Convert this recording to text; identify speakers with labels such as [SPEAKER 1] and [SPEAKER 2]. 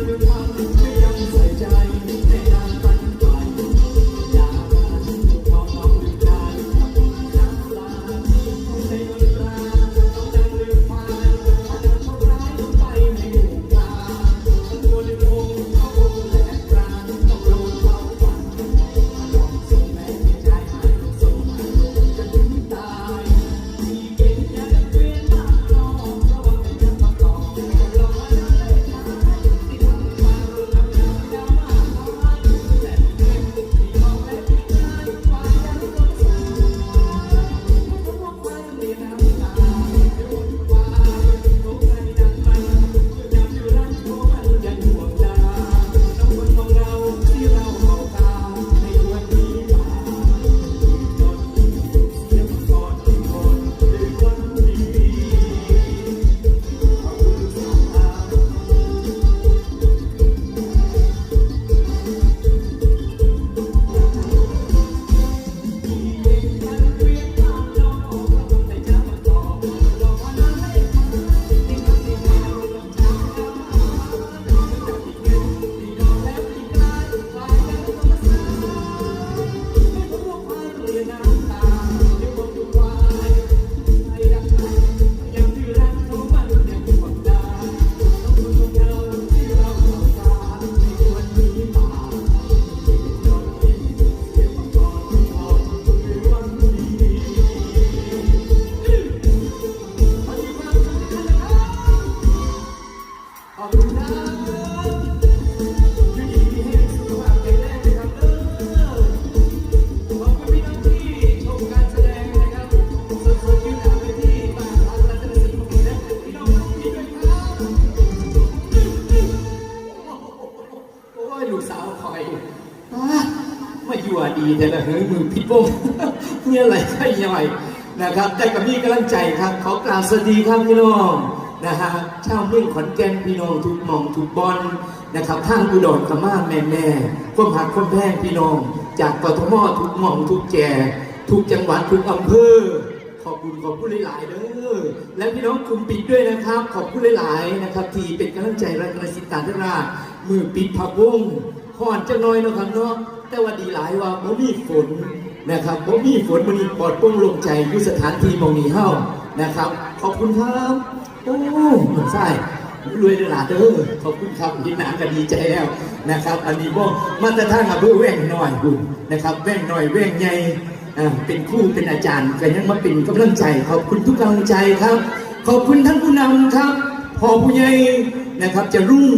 [SPEAKER 1] ข มาอยู่อะดีแต่ละเฮ้ยมือพี่โป้งมีอะไรใช่ย่อยนะครับแต่กับพี่กำลังใจครับขอกราบสวัสดีครับพี่น้องนะฮะชาวเมืองขอนแก่นพี่น้องทุกหมองทุกบอลนะครับทางอุดรกมาแม่แม่ความหักความแพงพี่น้อง จากกทมทุกหมองทุกแก่ทุกจังหวัดทุกอำเภอ ขอบคุณขอบคุณหลายๆเด้อและพี่น้องกลุ่มปิดด้วยนะครับ ขอบคุณหลายๆนะครับ ที่เป็นกำลังใจและกระสิตาธรามือปิดพักวง ห่อนจะน้อยเนาะครับเนาะแต่ว่าดีหลายว่าบ่มีฝนนะครับบ่มีฝนมันนี้ปลอดโปร่งลงใจอยู่สถานที่มองนี้เฮานะครับ ขอบคุณครับโอ้หมือนไส้รวยเลยล่ะเด้อขอบคุณครับยินหนานก็ดีใจแล้วนะครับ อันนี้บ่มาตรฐานอำเภอแว่งน้อยคุณนะครับ แว่งน้อยแว่งใหญ่เป็นครูเป็นอาจารย์ก็ยังมาเป็นกำลังใจ ขอบคุณทุกกำลังใจครับ ขอบคุณท่านผู้นำครับพอผู้ใหญ่นะครับจะรุ่ง